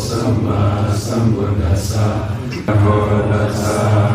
Samma Sambuddhasa, Sambuddhasa.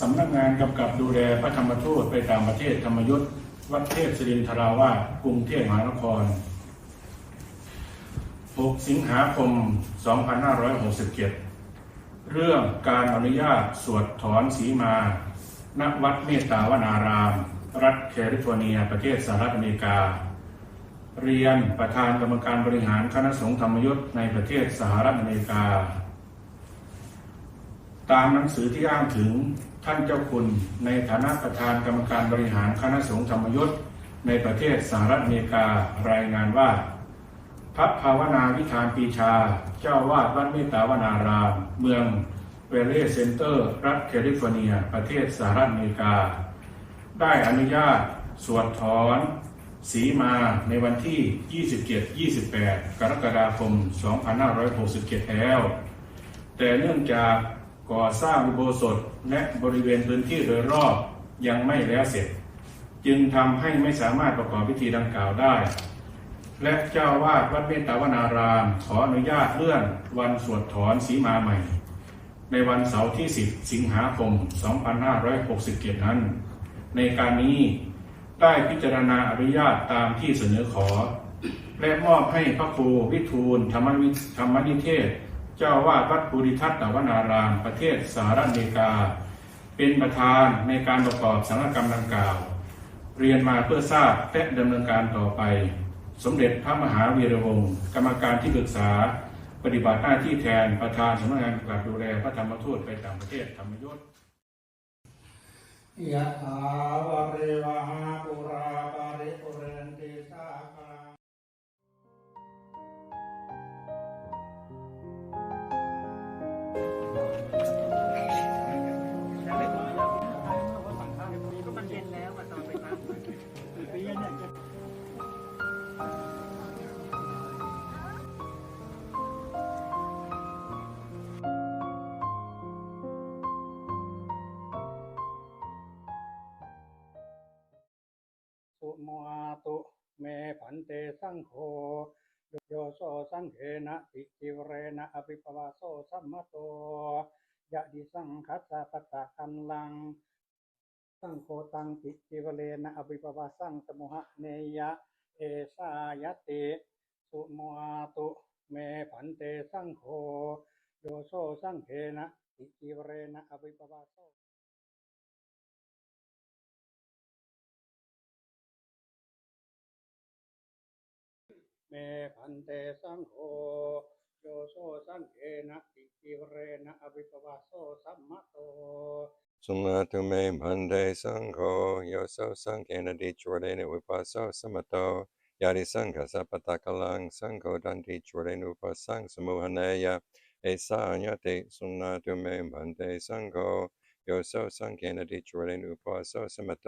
สำนักงานกำกับดูแลพระธรรมทูตไปต่างประเทศธรรมยุทธวัดเทพศิรินทราวาสกรุงเทพมหานคร 6 สิงหาคม 2567 เรื่องการอนุญาตสวดถอนสีมา ณ วัดเมตตาวนาราม รัฐแคลิฟอร์เนีย ประเทศสหรัฐอเมริกา เรียนประธานกรรมการบริหารคณะสงฆ์ธรรมยุทธในประเทศสหรัฐอเมริกา ตามหนังสือที่อ้างถึงท่านเจ้าคุณในฐานะประธานกรรมการบริหารคณะสงฆ์ธรรมยุทธในประเทศสหรัฐอเมริการายงานว่า พระภาวนาวิธานปีชา เจ้าวาดวัดเมตตาวนาราม เมืองเวลเล่เซ็นเตอร์ รัฐแคลิฟอร์เนีย ประเทศสหรัฐอเมริกา ได้อนุญาตสวดถอน สีมาในวันที่ 27-28 กรกฎาคม 2567 แล้ว แต่เนื่องจากก่อสร้างอุโบสถและบริเวณพื้นที่โดยรอบยังไม่แล้วเสร็จ จึงทำให้ไม่สามารถประกอบพิธีดังกล่าวได้ และเจ้าวาดวัดเมตตาวนาราม ขออนุญาตเลื่อนวันสวดถอนสีมาใหม่ ในวันเสาร์ที่ 10 สิงหาคม 2567 นั้น ในการนี้ ได้พิจารณาอนุญาตตามที่เสนอขอ และมอบให้พระครูวิทูลธรรมวิธรรมนิเทศ เจ้าวาดวัดภูริทัตตวนาราม ประเทศสหรัฐอเมริกา เป็นประธานในการประกอบสังฆกรรมดังกล่าว เรียนมาเพื่อทราบและดำเนินการต่อไป สมเด็จพระมหาวีระวงศ์กรรมการที่ปรึกษา ปฏิบัติหน้าที่แทนประธานสำนักงานกำกับดูแลพระธรรมทูตไปต่างประเทศธรรมยุทธ ยะถาวะเรวะหาปุร สังโฆโยโสสังเขนะติจิเรนะอภิปวาโสสัมมโตยะดิสังคัสสะปะตะคันลัง สังโฆตังติจิวเรนะอภิปวาสังสมุหะเนยะเอสายติสุโมาตุเมผันเตสังโฆโยโสสังเขนะติจิเว เมพันเตสังโฆโยโสสังเกนะติติเรนะอภิปวาโสสัมมะโตสุมาตุเมพันเตสังโฆโยโสสังเกนะติจวเรนะวิปวาโสสัมมะโตยาริสังฆสัพตะกลังสังโฆดันติจวเรนุปัสสังสมุหเนยะเอสาญาติสุนาตุเมพันเตสังโฆโยโสสังเกนะติจวเรนุปัสโสสัมมะโต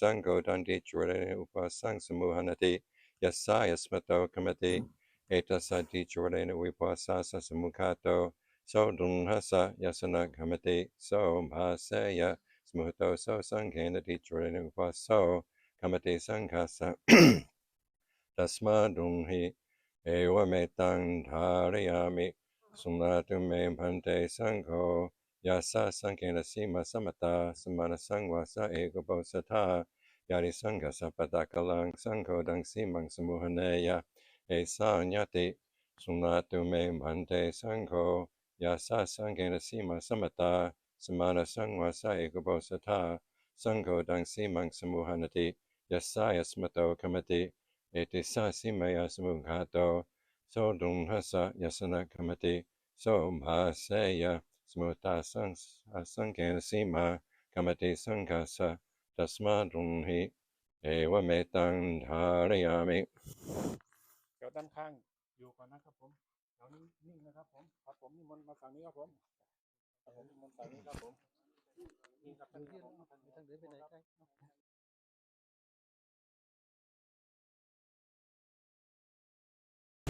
สังโฆดันติจวเรนุปัสสังสมุหเนติ yasa yasmato kamati etasati chordene vipasasa samukhato so dung hasa yasana kamati so bhaseya smuto so sankhena tichurenu so kamati sankhasa tasma dunghi ewa metang dharayami sumnatu me bhante sankho yasa sankhena sima samata samana sangwasa ego bodhisata yari sanghasa patakalang sankho dang simang samuhaneya esa nyati sumnatu me bhante sankho yasa sankhena sima samata samana sangwasa ego bodhisata sankho dang simang samuhanati yasa yasmato kamati eti sa simaya samughato so dung hasa yasana kamati so bhaseya smuta sang sankhena sima kamati sanghasa tasma dunghi ewa metang dharayami เดี๋ยวด้านข้างอยู่ก่อนนะครับผมแถวนี้นิ่งนะครับผมครับผมนิมนต์มาฝั่งนี้ครับผมครับผมนิมนต์ฝั่งนี้ครับผมนี่ครับท่านครับผมท่านทางเดินไปไหนได้ส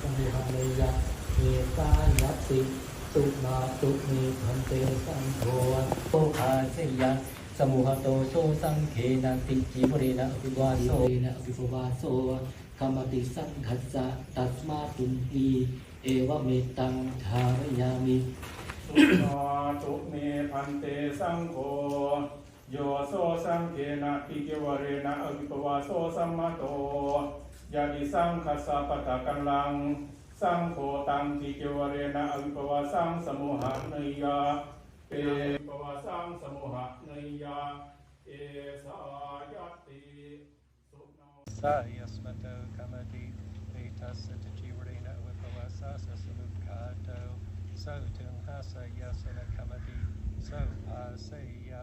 ังฆเนยะเอตายตติสุมาตุมีพันเตสังโฆโตคาเสยะ สมุหโตโซสังเขนะติจิวเรนะอภิวาโสนะอภิปวาโสกรรมติสังคัสสะตัสมาตุนอีเอวเมตังทารยามิสุนาตุเมพันเตสังโฆโยโสสังเกนะปิเกวเรนะอภิปวาโสสัมมาโตยาดิสังคัสสะปะตะกันลัง สังโฆตังปิเกวเรนะอภิปวาสังสมุหะนยยะ เอปวาสังสมุหะเนยยะเอสายติสุโน Sayasmato kamati etasa tajivarena vipavasa sasamukhato so tunhasa yasana kamati so paseya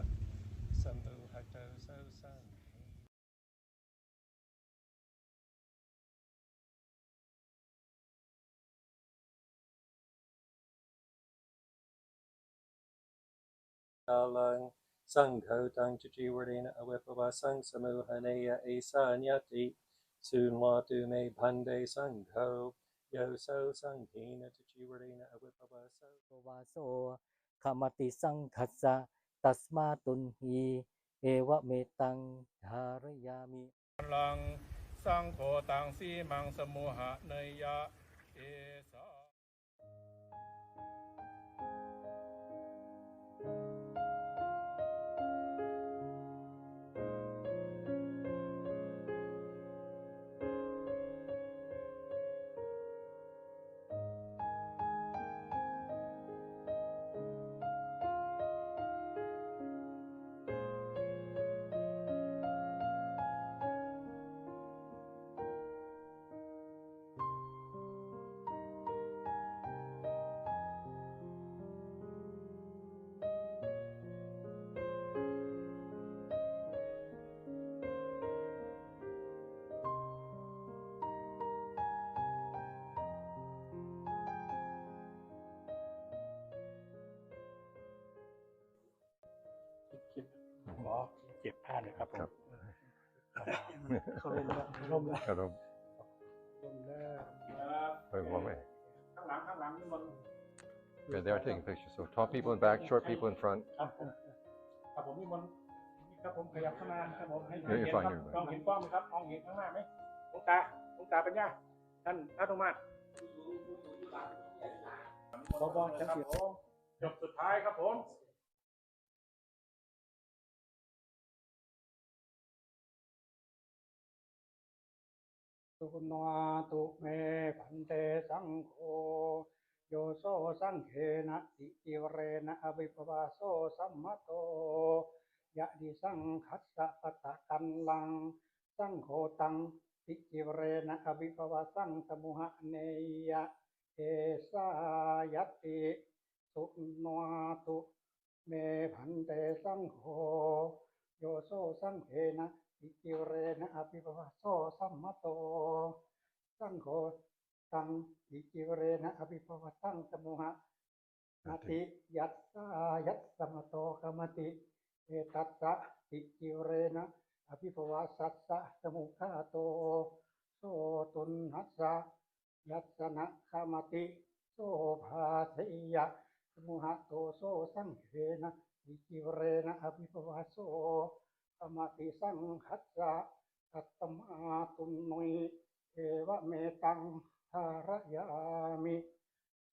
าลัง สังฆตังจุจิวเรนะอเวปวาสังสมุหเนยเอสาญาติสุนวาตุเมพันเดสังโฆโยโสสังขีนะจุจิวเรนะอเวปวาสังปวาโสขมติสังคัสสะตัสมาตุนหีเอวเมตังทารยามิลัง สังโฆตังสีมังสมุหะเนยยะเอส เก็บผ้าหน่อยครับผมครับเขาลมแล้วลมแล้วครับผมลมแล้วไปมองไหมข้างหลังข้างหลังนี่มัน Okay, they are taking pictures. So tall people in back, short people in front. ครับผมครับผมนี่มันครับผมขยับข้างหน้าครับผมให้เดี๋ยวเห็นฟังครับอยู่มองเห็นกล้องไหมครับมองเห็นข้างหน้าไหมหลวงตาหลวงตาปัญญาท่านพระธุมาตบอบอจังครับสิผมจบสุดท้ายครับผม ตุนาตุเมพันเตสังโฆโยโสสังเขนะติจิวเรนะอภิปวาโสสัมมาโตยะดิสังคัสสะปะตะกันลัง สังโฆตังติจิวเรนะอภิปวาสังสมุหะเนยะเอสายตติสุนาตุเมพันเตสังโฆโยโสสังเขนะ ติจิวเรนะอภิปวาโสสัมมาโต สังโฆตังอิจิวเรนะอภิปวตังสมุหะนาติยัสสายัสสมโตกมติเอตัสสะอิจิวเรนะอภิปวาสัสสะสมุขาโตโสตุนหัสสะยัสสนะขมติโสภาสิยะสมุหะโตโซสังเขนะอิจิวเรนะอภิปวาโส อมติสังคัสสะตัตมาตุนนุยเอวะเมตังทารยามิ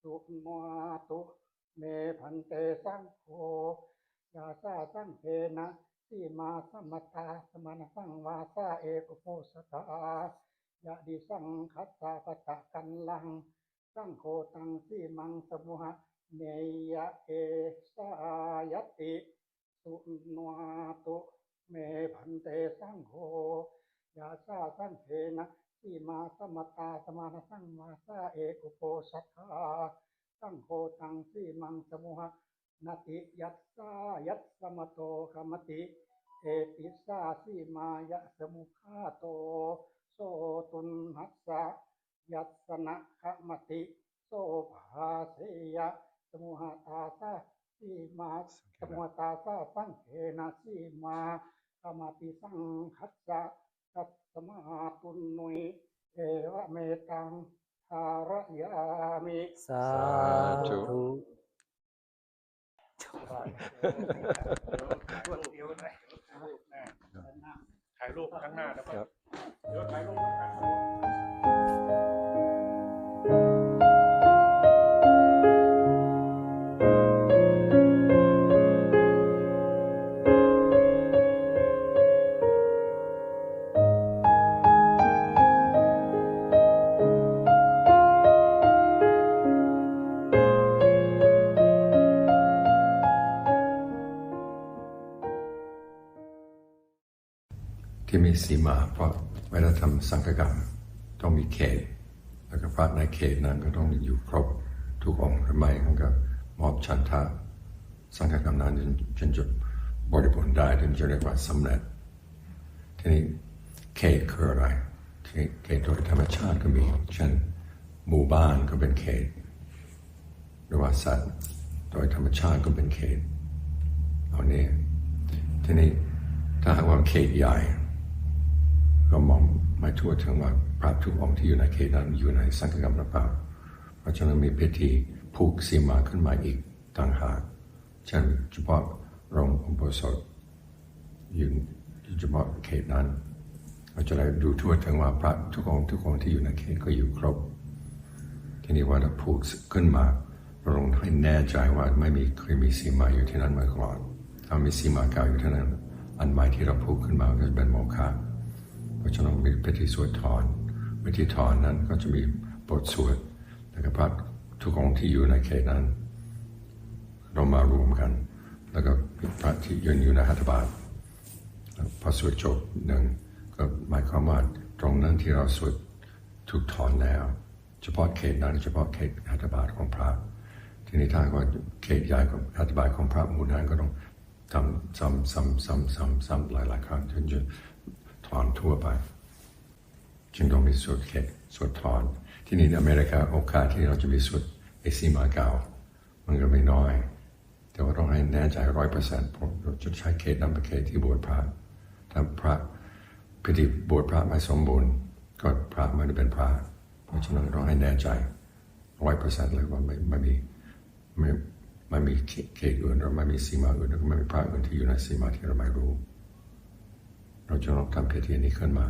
สุมาตุเมพันเตสังโฆยาสาสังเขนะสีมาสมตตาสมานสังวาสาเอกโพสตายะดิสังคัสสะปะตะกันลัง สังโฆตังสีมังสมุหะเนยะเอสายติ สุนวาตุ เมพันเตสังโฆยาสาสังเขนะสีมาสมตตาสมานสังวาสาเอกุโพสตาสังโฆตังสีมังสมุหะนาติยัสสายัสสมโตกมติ เอติสาสีมายะสมุขะโต โสตุนหัสสะยัสสนะขมติโสภาเสยะสมุหตาสาสีมาสมุหตาสาสังเขนะสีมา กมติสังหัสสะตัสสมาตุนนุยเอวะเมตังทารยามิสาธุถ่ายรูปข้างหน้าแล้วก็เดี๋ยวถ่ายรูปข้างหน้า สีมา เพราะเวลาทำสังฆกรรมต้องมีเขต แล้วก็พระในเขตนั้นก็ต้องอยู่ครบทุกองค์หรือไม่มันก็มอบฉันทะสังฆกรรมนั้นจนจนจะบริบูรณ์ได้ถึงจะเรียกว่าสำเร็จทีนี้เขตคืออะไรที่เขตโดยธรรมชาติก็มีเช่นหมู่บ้านก็เป็นเขต หรือว่าสัตว์โดยธรรมชาติก็เป็นเขตเอานี้ทีนี้ถ้าหากว่าเขตใหญ่ ก็มองม่ทั่วถึงว่าพระทุกองค์ที่อยู่ในเขตนั้นอยู่ในสังฆกรรมหรือเปล่าเพราะฉะนั้นมีพิธีผูกสีมาขึ้นมาอีกต่างหากเช่นเฉพาะโรงอุโบสถอยู่เฉพาะเขตนั้นเราจะได้ดูทั่วถึงว่าพระทุกองค์ทุกองค์ที่อยู่ในเขตก็อยู่ครบ ทีนี้ว่าเราผูกขึ้นมาเราลงให้แน่ใจว่าไม่มีเคยมีสีมาอยู่ที่นั้นมาก่อนถ้ามีสีมาเก่าอยู่ที่นั้น อันใหม่ที่เราผูกขึ้นมาก็จะเป็นโมฆะ เพราะฉะนั้นมีพิธีสวดถอนวิธีถอนนั้นก็จะมีบทสวดแล้วก็พระทุกองค์ที่อยู่ในเขตนั้น เรามารวมกัน แล้วก็พระที่ยืนอยู่ในหัตถบาทแล้วพอสวดจบหนึ่งก็หมายความว่าตรงนั้นที่เราสวดถูกถอนแล้ว เฉพาะเขตนั้นเฉพาะเขตหัตถบาทของพระทีนี้ถ้าก็เขตใหญ่ของหัตถบาทของพระมูนั้นก็ต้องทำซ้ำซ้ำซ้ำซ้ำซ้ำหลายๆครั้งจนจะ ถอนทั่วไป จึงต้องมีสวดเขตสวดถอน ที่นี่ในอเมริกาโอกาสที่เราจะมีสวดไอซีมาเก่า มันก็ไม่น้อย แต่ว่าต้องให้แน่ใจร้อยเปอร์เซ็นต์ผมจะใช้เขตนั้นเป็นเขตที่บวชพระถ้าพระพิธีบวชพระไม่สมบูรณ์ ก็พระไม่ได้เป็นพระ เพราะฉะนั้นเราให้แน่ใจร้อยเปอร์เซ็นต์เลยว่าไม่ไม่มีไม่ไม่มีเขตอื่นเราไม่มีสีมาอื่นแล้วก็ไม่มีพระอื่นที่อยู่ในสีมาที่เราไม่รู้ เราจะต้องทำพิธีนี้ขึ้นมา